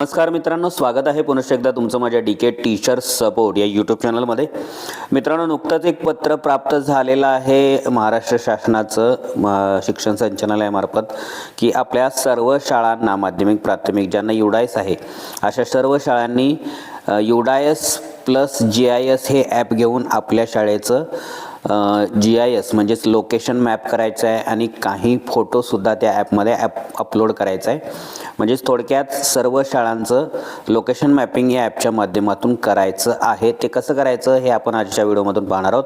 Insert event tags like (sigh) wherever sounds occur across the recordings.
नमस्कार मित्रांनो स्वागत आहे पुनश्च एकदा तुमचं माझ्या डी के टीचर सपोर्ट या यूट्यूब चॅनलमध्ये मित्रांनो नुकतंच एक पत्र प्राप्त झालेलं आहे महाराष्ट्र शासनाचं म- शिक्षण संचालनालयामार्फत की आपल्या सर्व शाळांना माध्यमिक प्राथमिक ज्यांना युडायस आहे अशा सर्व शाळांनी UDISE plus G I S हे ॲप घेऊन आपल्या शाळेचं जी आय एस म्हणजेच लोकेशन मॅप करायचं आहे आणि काही फोटोसुद्धा त्या ॲपमध्ये ॲप अपलोड करायचं आहे म्हणजेच थोडक्यात सर्व शाळांचं लोकेशन मॅपिंग या ॲपच्या माध्यमातून करायचं आहे. ते कसं करायचं हे आपण आजच्या व्हिडिओमधून पाहणार आहोत.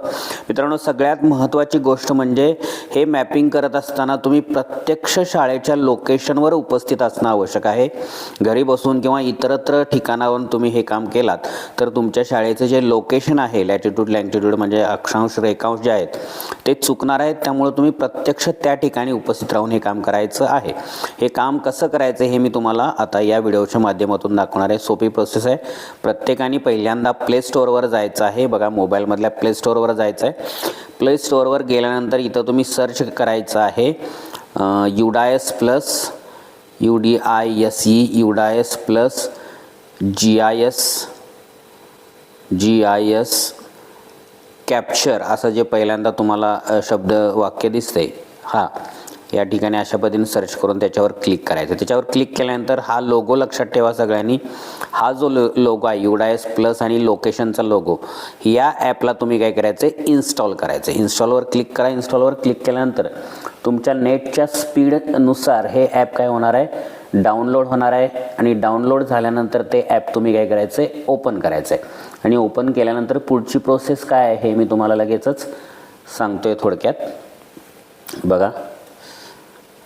मित्रांनो सगळ्यात महत्त्वाची गोष्ट म्हणजे हे मॅपिंग करत असताना तुम्ही प्रत्यक्ष शाळेच्या लोकेशनवर उपस्थित असणं आवश्यक आहे. घरी बसून किंवा इतरत्र ठिकाणावरून तुम्ही हे काम केलात तर तुमच्या शाळेचं जे लोकेशन आहे लॅटिट्यूड लँटिट्यूड म्हणजे अक्षांश रेखा रेखांश जे आहेत ते चुकणार आहेत. त्यामुळे तुम्ही प्रत्यक्ष त्या ठिकाणी उपस्थित राहून हे काम करायचं आहे. हे काम कसं करायचं हे मी तुम्हाला आता या व्हिडिओच्या माध्यमातून दाखवणार आहे. सोपी प्रोसेस आहे. प्रत्येकाने पहिल्यांदा प्ले स्टोअरवर जायचं आहे. बघा मोबाईलमधल्या प्ले स्टोअरवर जायचं आहे. प्ले स्टोअरवर गेल्यानंतर इथं तुम्ही सर्च करायचं आहे. UDISE plus U D I S E UDISE plus G I S G I S capture असं जे पहिल्यांदा तुम्हाला शब्द वाक्य दिसते हा या ठिकाणी अशा पद्धतीने सर्च करून त्याच्यावर क्लिक करायचं. त्याच्यावर क्लिक केल्यानंतर हा लोगो लक्षात ठेवा सगळ्यांनी. हा जो लो लोगो आहे युडायस प्लस आणि लोकेशनचा लोगो या ॲपला तुम्ही काय करायचं आहे इन्स्टॉल करायचं आहे इन्स्टॉलवर क्लिक करा इन्स्टॉलवर क्लिक केल्यानंतर तुमच्या नेटच्या स्पीडनुसार हे ॲप काय होणार आहे? डाउनलोड होणार आहे आणि डाउनलोड झाल्यानंतर ते ॲप तुम्ही काय करायचं आहे? ओपन करायचं आहे. आणि ओपन केल्यानंतर पुढची प्रोसेस काय आहे हे मी तुम्हाला लगेचच सांगतो आहे थोडक्यात. बघा.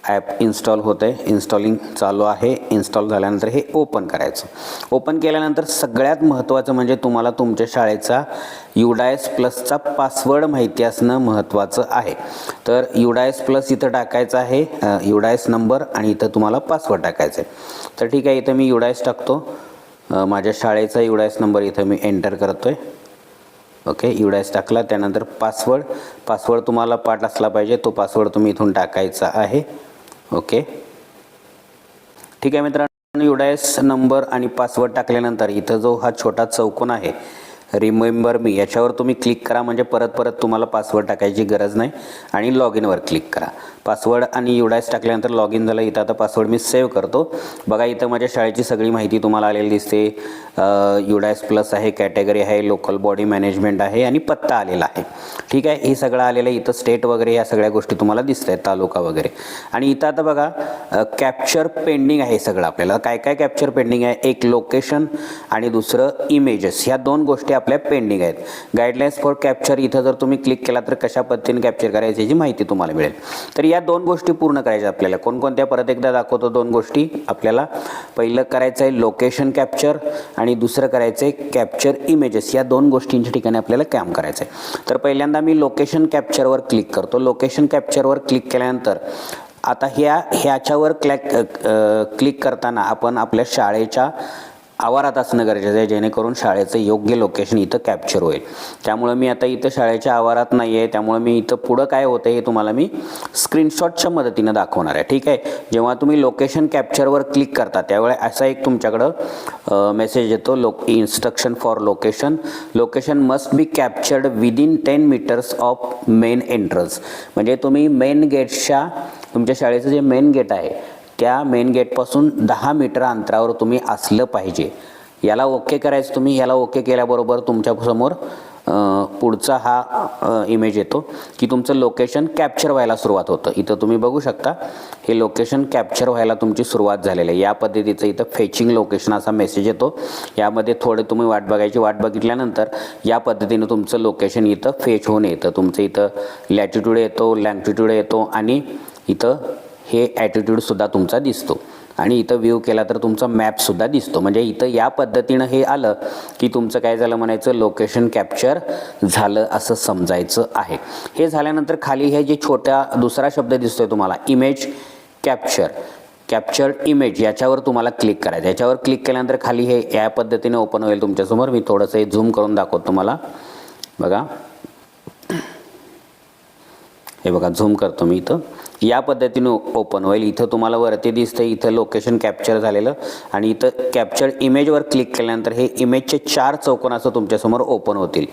ॲप इन्स्टॉल होतं आहे इन्स्टॉलिंग चालू आहे. इन्स्टॉल झाल्यानंतर हे ओपन करायचं. ओपन केल्यानंतर सगळ्यात महत्त्वाचं म्हणजे तुम्हाला तुमच्या शाळेचा युडायस प्लसचा पासवर्ड माहिती असणं महत्त्वाचं आहे. तर युडायस प्लस इथं टाकायचं आहे. युडायस नंबर आणि इथं तुम्हाला पासवर्ड टाकायचं आहे तर ठीक आहे इथं मी युडायस टाकतो. माझ्या शाळेचा युडायस नंबर इथं मी एंटर करतो आहे ओके युडायस टाकला. त्यानंतर पासवर्ड पासवर्ड तुम्हाला पाठ असला पाहिजे. तो पासवर्ड तुम्ही इथून टाकायचा आहे. ओके? ठीक आहे मित्रांनो युडायस नंबर आणि पासवर्ड टाकल्यानंतर इथं जो हा छोटा चौकोन आहे रिमेंबर मी याच्यावर तुम्ही क्लिक करा. म्हणजे परत परत तुम्हाला पासवर्ड टाकायची गरज नाही. आणि लॉग इनवर क्लिक करा. पासवर्ड आणि युडायस टाकल्यानंतर लॉग इन झालं. इथं आता पासवर्ड मी सेव्ह करतो. बघा इथं माझ्या शाळेची सगळी माहिती तुम्हाला आलेली दिसते. युडायस प्लस आहे कॅटेगरी आहे लोकल बॉडी मॅनेजमेंट आहे आणि पत्ता आलेला आहे. ठीक आहे? हे सगळं आलेलं आहे. इथं स्टेट वगैरे या सगळ्या गोष्टी तुम्हाला दिसत आहेत. तालुका वगैरे. आणि इथं आता बघा कॅप्चर पेंडिंग आहे सगळं आपल्याला. काय काय कॅप्चर पेंडिंग आहे? एक लोकेशन आणि दुसरं इमेजेस ह्या दोन गोष्टी आपल्या पेंडिंग आहेत. गाईडलाईन्स फॉर कॅप्चर इथं जर तुम्ही क्लिक केला तर कशा पद्धतीने कॅप्चर करायची याची माहिती तुम्हाला मिळेल. तर या दोन गोष्टी पूर्ण करायच्या आपल्याला. कोणकोणत्या? परत एकदा दाखवतो दोन गोष्टी आपल्याला. पहिलं करायचं आहे लोकेशन कॅप्चर आणि दुसरं करायचं आहे कॅप्चर इमेजेस या दोन गोष्टींच्या ठिकाणी आपल्याला काम करायचं आहे. तर पहिल्यांदा मी लोकेशन कॅप्चरवर क्लिक करतो. लोकेशन कॅप्चरवर क्लिक केल्यानंतर आता ह्या ह्याच्यावर क्लॅक क्लिक करताना आपण आपल्या शाळेच्या आवारात असणं गरजेचं आहे जेणेकरून शाळेचं योग्य लोकेशन इथं कॅप्चर होईल. त्यामुळं मी आता इथं शाळेच्या आवारात नाही आहे त्यामुळं मी इथं पुढं काय होतं हे तुम्हाला मी स्क्रीनशॉटच्या मदतीनं दाखवणार आहे. ठीक आहे? जेव्हा तुम्ही लोकेशन कॅप्चरवर क्लिक करता त्यावेळे असा एक तुमच्याकडं मेसेज येतो लोक instruction for location location must be captured within ten metres of main entrance म्हणजे तुम्ही मेन गेटच्या तुमच्या शाळेचं जे मेन गेट आहे त्या मेन गेटपासून दहा मीटर अंतरावर तुम्ही असलं पाहिजे. याला ओके करायचं तुम्ही याला ओके केल्याबरोबर तुमच्यासमोर पुढचा हा इमेज येतो की तुमचं लोकेशन कॅप्चर व्हायला सुरुवात होतं. इथं तुम्ही बघू शकता हे लोकेशन कॅप्चर व्हायला तुमची सुरुवात झालेली आहे. या पद्धतीचं इथं फेचिंग लोकेशन असा मेसेज येतो. यामध्ये थोडे तुम्ही वाट बघायची. वाट बघितल्यानंतर या पद्धतीनं तुमचं लोकेशन इथं फेच होऊन येतं. तुमचं इथं लॅटिट्यूड येतो लँटिट्यूड येतो आणि इथं हे ॲटिट्यूडसुद्धा तुमचा दिसतो. आणि इथं व्ह्यू केला तर तुमचा मॅपसुद्धा दिसतो. म्हणजे इथं या पद्धतीनं हे आलं की तुमचं काय झालं म्हणायचं? लोकेशन कॅप्चर झालं असं समजायचं आहे. हे झाल्यानंतर खाली हे जे छोट्या दुसरा शब्द दिसतोय तुम्हाला इमेज कॅप्चर कॅप्चर्ड इमेज याच्यावर तुम्हाला क्लिक करायचं. याच्यावर क्लिक केल्यानंतर खाली हे या पद्धतीने ओपन होईल तुमच्यासमोर. मी थोडंसं हे झूम करून दाखवतो तुम्हाला. बघा. हे बघा झूम करतो मी इथं. या पद्धतीनं ओपन होईल. इथं तुम्हाला वरती दिसतं इथं लोकेशन कॅप्चर झालेलं आणि इथं कॅप्चर इमेजवर क्लिक केल्यानंतर हे इमेजचे चार चौकोन असं तुमच्यासमोर ओपन होतील.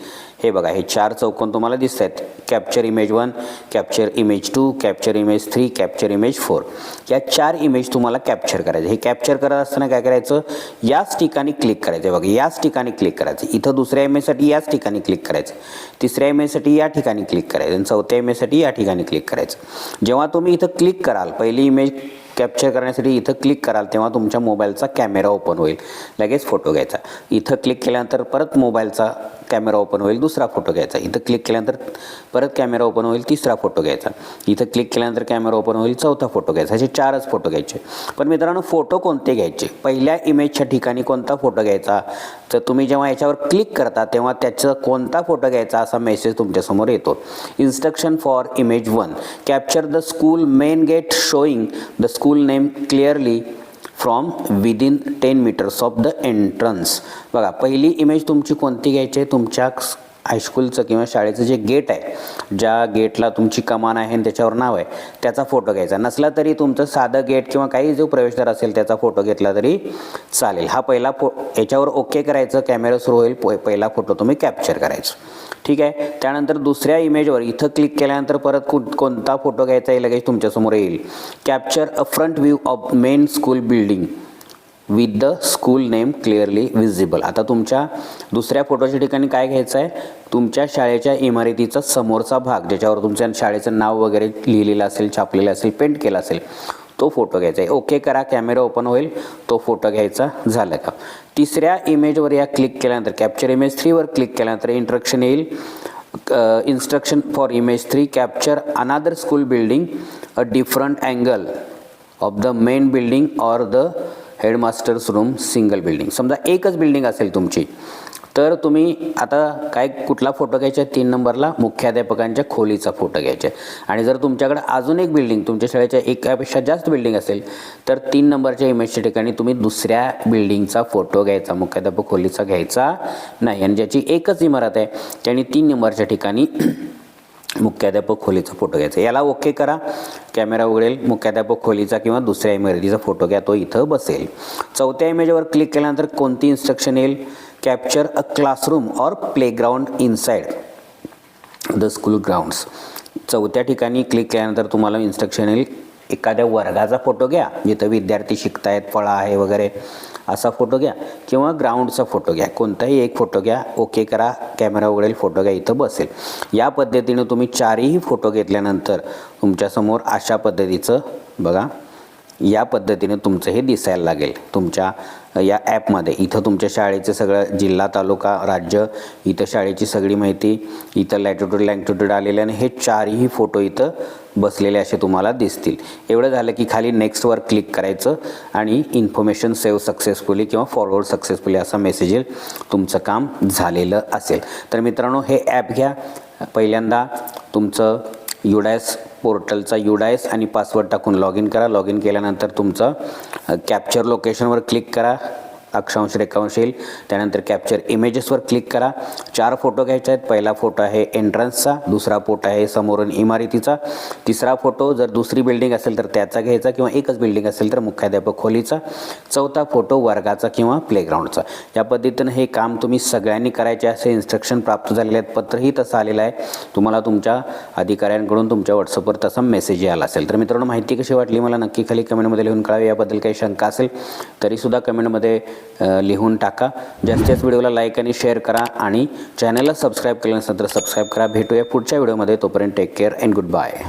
हे बघा हे चार चौकोन तुम्हाला दिसत आहेत capture image one capture image two capture image three capture image four या चार इमेज तुम्हाला कॅप्चर करायचे. हे कॅप्चर करत असताना काय करायचं? याच ठिकाणी क्लिक करायचं. बघा याच ठिकाणी क्लिक करायचं. इथं दुसऱ्या इमेजसाठी याच ठिकाणी क्लिक करायचं. तिसऱ्या इमेजसाठी या ठिकाणी क्लिक करायचं. आणि चौथ्या इमेजसाठी या ठिकाणी क्लिक करायचं. जेव्हा तुम्ही इथं क्लिक कराल. पहिली इमेज कॅप्चर करण्यासाठी इथं क्लिक कराल तेव्हा तुमच्या मोबाईलचा कॅमेरा ओपन होईल. लगेच फोटो घ्यायचा. इथं क्लिक केल्यानंतर परत मोबाईलचा कॅमेरा ओपन होईल दुसरा फोटो घ्यायचा. इथं क्लिक केल्यानंतर परत कॅमेरा ओपन होईल तिसरा फोटो घ्यायचा. इथं क्लिक केल्यानंतर कॅमेरा ओपन होईल चौथा फोटो घ्यायचा. असे चारच फोटो घ्यायचे. पण मित्रांनो फोटो कोणते घ्यायचे? पहिल्या इमेजच्या ठिकाणी कोणता फोटो घ्यायचा? तर तुम्ही जेव्हा याच्यावर क्लिक करता तेव्हा त्याचा कोणता फोटो घ्यायचा असा मेसेज तुमच्यासमोर येतो. Instruction for image one capture the school main gate showing the school name clearly from within ten metres of the entrance बघा पहिली इमेज तुमची कोणती घ्यायची आहे? तुमच्या हायस्कूलचं किंवा शाळेचं जे गेट आहे ज्या गेटला तुमची कमान आहे आणि त्याच्यावर नाव आहे त्याचा फोटो घ्यायचा. नसला तरी तुमचं साधं गेट किंवा काही जो प्रवेशद्वार असेल त्याचा फोटो घेतला तरी चालेल. हा पहिला फो याच्यावर ओके करायचं. कॅमेरा सुरू होईल. प- पहिला फोटो तुम्ही कॅप्चर करायचं. ठीक आहे? त्यानंतर दुसऱ्या इमेजवर इथं क्लिक केल्यानंतर परत कु कोणता फोटो घ्यायचा आहे लगेच तुमच्यासमोर येईल. Capture a front view of main school building with the school name clearly visible आता तुमच्या दुसऱ्या फोटोच्या ठिकाणी काय घ्यायचं आहे? तुमच्या शाळेच्या इमारतीचा समोरचा भाग ज्याच्यावर तुमच्या शाळेचं नाव वगैरे लिहिलेलं असेल छापलेलं असेल पेंट केलं असेल तो फोटो घ्यायचा आहे. ओके करा कॅमेरा ओपन होईल तो फोटो घ्यायचा झाला का? तिसऱ्या इमेजवर या क्लिक केल्यानंतर कॅप्चर इमेज थ्रीवर क्लिक केल्यानंतर इंट्रक्शन येईल. Instruction for image three capture another school building a different angle of the main building or the headmaster's room single building समजा एकच बिल्डिंग असेल तुमची तर तुम्ही आता काय कुठला फोटो घ्यायचा आहे? तीन नंबरला मुख्याध्यापकांच्या खोलीचा फोटो घ्यायचा आहे. आणि जर तुमच्याकडे अजून एक बिल्डिंग तुमच्या शाळेच्या एकापेक्षा जास्त बिल्डिंग असेल तर तीन नंबरच्या इमेजच्या ठिकाणी तुम्ही दुसऱ्या बिल्डिंगचा फोटो घ्यायचा मुख्याध्यापक खोलीचा घ्यायचा नाही. आणि ज्याची एकच इमारत आहे त्याने तीन नंबरच्या ठिकाणी (clears throat) मुख्याध्यापक खोलीचा फोटो घ्यायचा याला ओके करा. कॅमेरा उघडेल मुख्याध्यापक खोलीचा किंवा दुसऱ्या इमारतीचा फोटो घ्या तो इथं बसेल. चौथ्या इमेजवर क्लिक केल्यानंतर कोणती इन्स्ट्रक्शन येईल? Capture a classroom or playground inside the school grounds चौथ्या ठिकाणी क्लिक केल्यानंतर तुम्हाला इन्स्ट्रक्शन येईल. एखाद्या वर्गाचा फोटो घ्या. जिथं विद्यार्थी शिकतायत फळा आहे वगैरे असा फोटो घ्या. किंवा ग्राउंडचा फोटो घ्या. कोणताही एक फोटो घ्या. ओके करा. कॅमेरा उघडेल. फोटो घ्या. इथं बसेल. या पद्धतीने तुम्ही चारही फोटो घेतल्यानंतर तुमच्यासमोर अशा पद्धतीचं बघा. या पद्धतीने तुमचं हे दिसायला लागेल. तुमच्या या ॲपमध्ये. इथं तुमच्या शाळेचं सगळं जिल्हा तालुका राज्य इथं शाळेची सगळी माहिती इथं लॅटिट्यूड लँटिट्यूड आलेले आणि हे चारही फोटो इथं बसलेले असे तुम्हाला दिसतील. एवढं झालं की खाली नेक्स्टवर क्लिक करायचं आणि इन्फॉर्मेशन सेव्ह सक्सेसफुली किंवा फॉरवर्ड सक्सेसफुली असा मेसेज येईल. तुमचं काम झालेलं असेल. तर मित्रांनो हे ॲप घ्या. पहिल्यांदा तुमचं युडॅस पोर्टलचा युडायस आणि पासवर्ड टाकून लॉग इन करा. लॉग इन केल्यानंतर तुमचं कॅप्चर लोकेशनवर क्लिक करा. अक्षांश रेखांश येईल त्यानंतर कॅप्चर इमेजेसवर क्लिक करा. चार फोटो घ्यायचे आहेत. पहिला फोटो आहे एंट्रन्सचा दुसरा फोटो आहे समोरून इमारतीचा. तिसरा फोटो जर दुसरी बिल्डिंग असेल तर त्याचा घ्यायचा किंवा एकच बिल्डिंग असेल तर मुख्याध्यापक खोलीचा. चौथा फोटो वर्गाचा किंवा प्लेग्राऊंडचा या पद्धतीनं हे काम तुम्ही सगळ्यांनी करायचे असे इन्स्ट्रक्शन प्राप्त झालेले आहेत. पत्रही तसं आलेलं आहे. तुम्हाला तुमच्या अधिकाऱ्यांकडून तुमच्या व्हॉट्सअपवर तसा मेसेज आला असेल. तर मित्रांनो माहिती कशी वाटली? मला नक्की खाली कमेंटमध्ये लिहून कळावी. याबद्दल काही शंका असेल तरीसुद्धा कमेंटमध्ये लिहून टाका. जास्तीत जास्त व्हिडिओला लाईक आणि शेअर करा आणि चॅनलला सबस्क्राईब केलं नसेल तर सबस्क्राईब करा. भेटूया पुढच्या व्हिडिओमध्ये तोपर्यंत take care and good bye